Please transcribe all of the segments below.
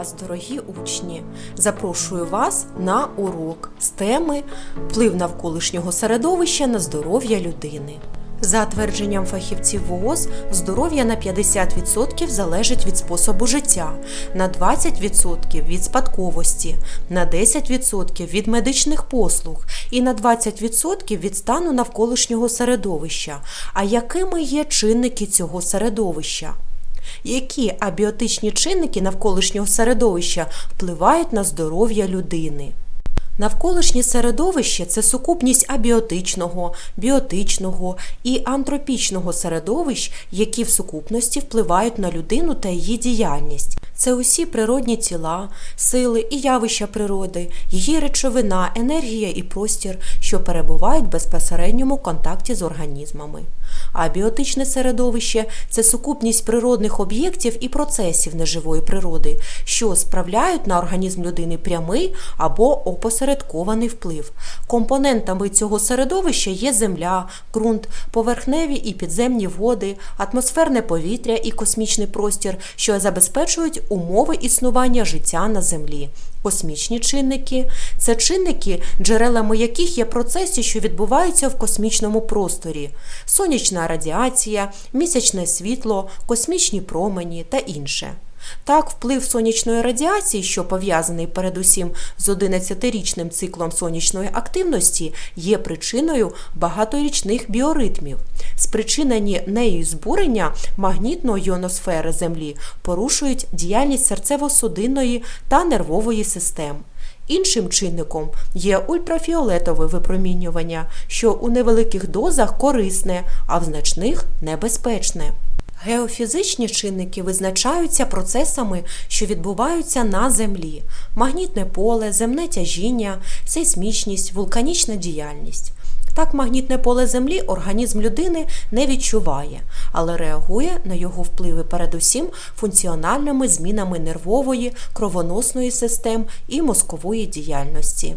вас, дорогі учні! Запрошую вас на урок з теми Вплив навколишнього середовища на здоров'я людини. За твердженням фахівців ВООЗ, здоров'я на 50% залежить від способу життя, на 20% від спадковості, на 10% від медичних послуг і на 20% від стану навколишнього середовища. А якими є чинники цього середовища? Які абіотичні чинники навколишнього середовища впливають на здоров'я людини? Навколишнє середовище це сукупність абіотичного, біотичного і антропічного середовищ, які в сукупності впливають на людину та її діяльність. Це усі природні тіла, сили і явища природи, її речовина, енергія і простір, що перебувають в безпосередньому контакті з організмами. А біотичне середовище це сукупність природних об'єктів і процесів неживої природи, що справляють на організм людини прямий або опосередкований вплив. Компонентами цього середовища є земля, ґрунт, поверхневі і підземні води, атмосферне повітря і космічний простір, що забезпечують умови існування життя на землі. Космічні чинники це чинники, джерелами яких є процеси, що відбуваються в космічному просторі: сонячна радіація, місячне світло, космічні промені та інше. Так, вплив сонячної радіації, що пов'язаний передусім з 11-річним циклом сонячної активності, є причиною багаторічних біоритмів. Спричинені нею збурення магнітної іоносфери Землі порушують діяльність серцево-судинної та нервової систем. Іншим чинником є ультрафіолетове випромінювання, що у невеликих дозах корисне, а в значних небезпечне. Геофізичні чинники визначаються процесами, що відбуваються на Землі: магнітне поле, земне тяжіння, сейсмічність, вулканічна діяльність. Так, магнітне поле Землі організм людини не відчуває, але реагує на його впливи передусім функціональними змінами нервової, кровоносної систем і мозкової діяльності.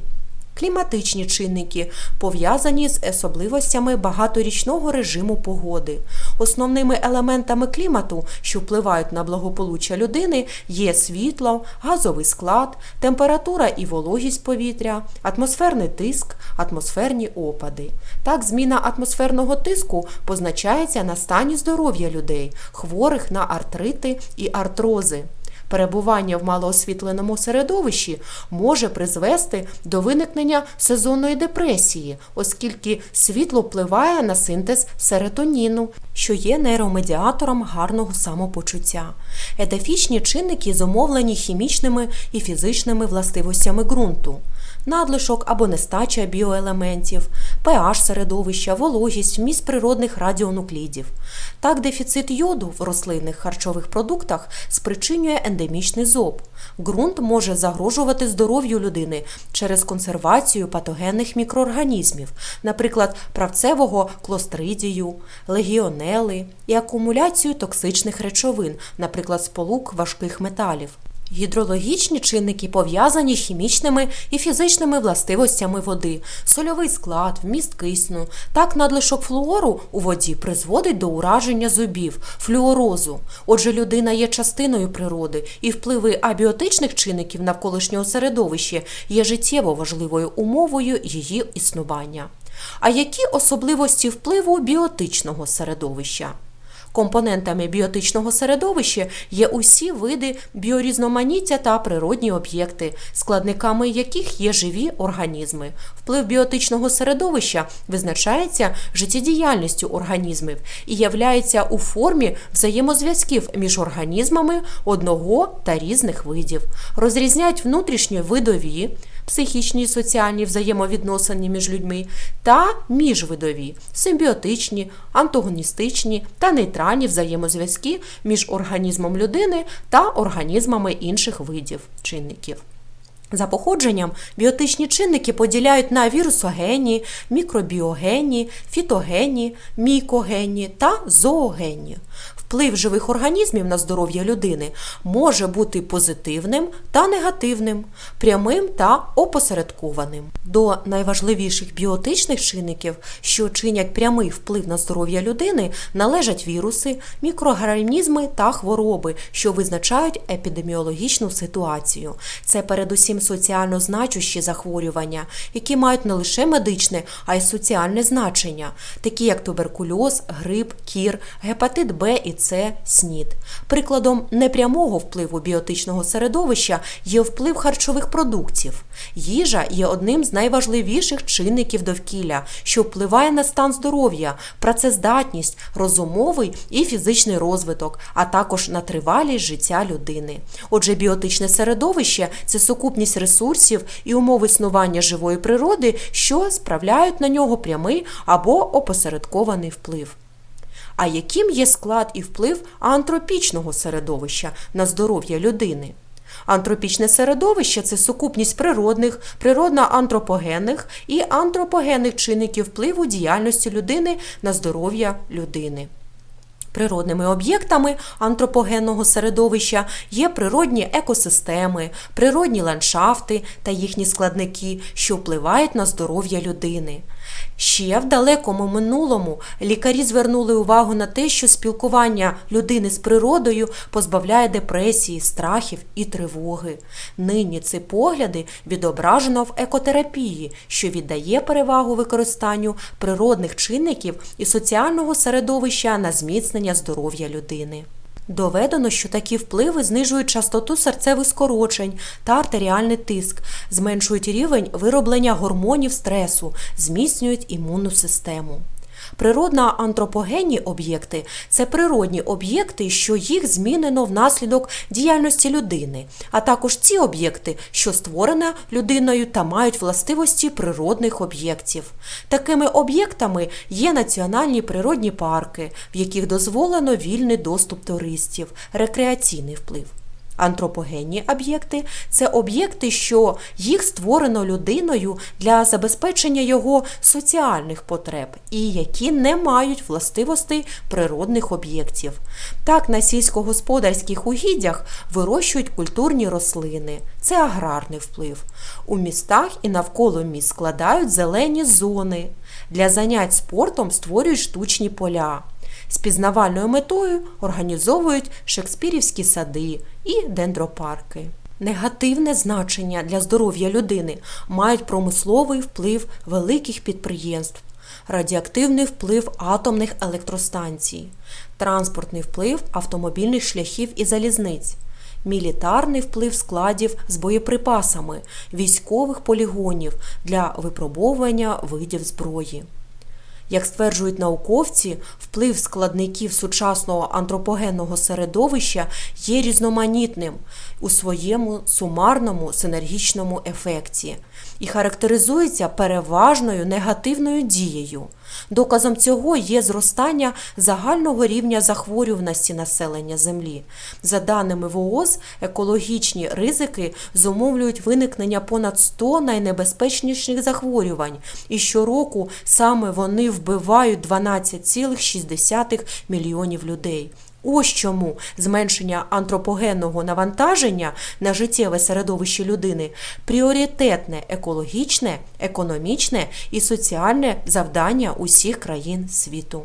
Кліматичні чинники пов'язані з особливостями багаторічного режиму погоди. Основними елементами клімату, що впливають на благополуччя людини, є світло, газовий склад, температура і вологість повітря, атмосферний тиск, атмосферні опади. Так, зміна атмосферного тиску позначається на стані здоров'я людей, хворих на артрити і артрози. Перебування в малоосвітленому середовищі може призвести до виникнення сезонної депресії, оскільки світло впливає на синтез серотоніну, що є нейромедіатором гарного самопочуття. Етафічні чинники зумовлені хімічними і фізичними властивостями ґрунту. Надлишок або нестача біоелементів, pH середовища, вологість, вміст природних радіонуклідів. Так, дефіцит йоду в рослинних харчових продуктах спричинює ендемічний зоб. Ґрунт може загрожувати здоров'ю людини через консервацію патогенних мікроорганізмів, наприклад, правцевого клостридію, легіонели і акумуляцію токсичних речовин, наприклад, сполук важких металів. Гідрологічні чинники пов'язані хімічними і фізичними властивостями води, сольовий склад, вміст кисню. Так надлишок флуору у воді призводить до ураження зубів, флюорозу. Отже, людина є частиною природи, і впливи абіотичних чинників навколишнього середовища є життєво важливою умовою її існування. А які особливості впливу біотичного середовища? Компонентами біотичного середовища є усі види біорізноманіття та природні об'єкти, складниками яких є живі організми. Вплив біотичного середовища визначається життєдіяльністю організмів і являється у формі взаємозв'язків між організмами одного та різних видів. Розрізняють внутрішньовидові, психічні і соціальні взаємовідносини між людьми та міжвидові, симбіотичні, антагоністичні та нейтральні взаємозв'язки між організмом людини та організмами інших видів чинників. За походженням біотичні чинники поділяють на вірусогенні, мікробіогенні, фітогенні, мікогенні та зоогенні. Вплив живих організмів на здоров'я людини може бути позитивним та негативним, прямим та опосередкованим. До найважливіших біотичних чинників, що чинять прямий вплив на здоров'я людини, належать віруси, мікроорганізми та хвороби, що визначають епідеміологічну ситуацію. Це передусім соціально значущі захворювання, які мають не лише медичне, а й соціальне значення, такі як туберкульоз, грип, кір, гепатит Б і С, СНІД. Прикладом непрямого впливу біотичного середовища є вплив харчових продуктів. Їжа є одним з найважливіших чинників довкілля, що впливає на стан здоров'я, працездатність, розумовий і фізичний розвиток, а також на тривалість життя людини. Отже, біотичне середовище це сукупність ресурсів і умов існування живої природи, що справляють на нього прямий або опосередкований вплив. А яким є склад і вплив антропічного середовища на здоров'я людини? Антропічне середовище це сукупність природних, природно-антропогенних і антропогенних чинників впливу діяльності людини на здоров'я людини. Природними об'єктами антропогенного середовища є природні екосистеми, природні ландшафти та їхні складники, що впливають на здоров'я людини. Ще в далекому минулому лікарі звернули увагу на те, що спілкування людини з природою позбавляє депресії, страхів і тривоги. Нині ці погляди відображено в екотерапії, що віддає перевагу використанню природних чинників і соціального середовища на зміцнення здоров'я людини. Доведено, що такі впливи знижують частоту серцевих скорочень та артеріальний тиск, зменшують рівень вироблення гормонів стресу, зміцнюють імунну систему. Природно антропогенні об'єкти це природні об'єкти, що їх змінено внаслідок діяльності людини, а також ті об'єкти, що створені людиною та мають властивості природних об'єктів. Такими об'єктами є національні природні парки, в яких дозволено вільний доступ туристів, рекреаційний вплив. Антропогенні об'єкти це об'єкти, що їх створено людиною для забезпечення його соціальних потреб і які не мають властивостей природних об'єктів. Так, на сільськогосподарських угіддях вирощують культурні рослини, це аграрний вплив. У містах і навколо міст складають зелені зони. Для занять спортом створюють штучні поля. З пізнавальною метою організовують шекспірівські сади і дендропарки. Негативне значення для здоров'я людини мають промисловий вплив великих підприємств, радіоактивний вплив атомних електростанцій, транспортний вплив автомобільних шляхів і залізниць, мілітарний вплив складів з боєприпасами, військових полігонів для випробовування видів зброї. Як стверджують науковці, вплив складників сучасного антропогенного середовища є різноманітним у своєму сумарному синергічному ефекті і характеризується переважною негативною дією. Доказом цього є зростання загального рівня захворюваності населення Землі. За даними ВООЗ, екологічні ризики зумовлюють виникнення понад 100 найнебезпечніших захворювань, і щороку саме вони вбивають 12,6 мільйонів людей. Ось чому зменшення антропогенного навантаження на життєве середовище людини пріоритетне екологічне, економічне і соціальне завдання усіх країн світу.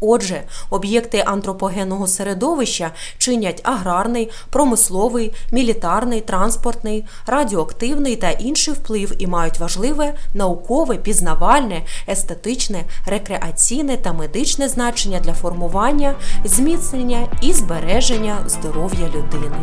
Отже, об'єкти антропогенного середовища чинять аграрний, промисловий, мілітарний, транспортний, радіоактивний та інший вплив і мають важливе наукове, пізнавальне, естетичне, рекреаційне та медичне значення для формування, зміцнення і збереження здоров'я людини.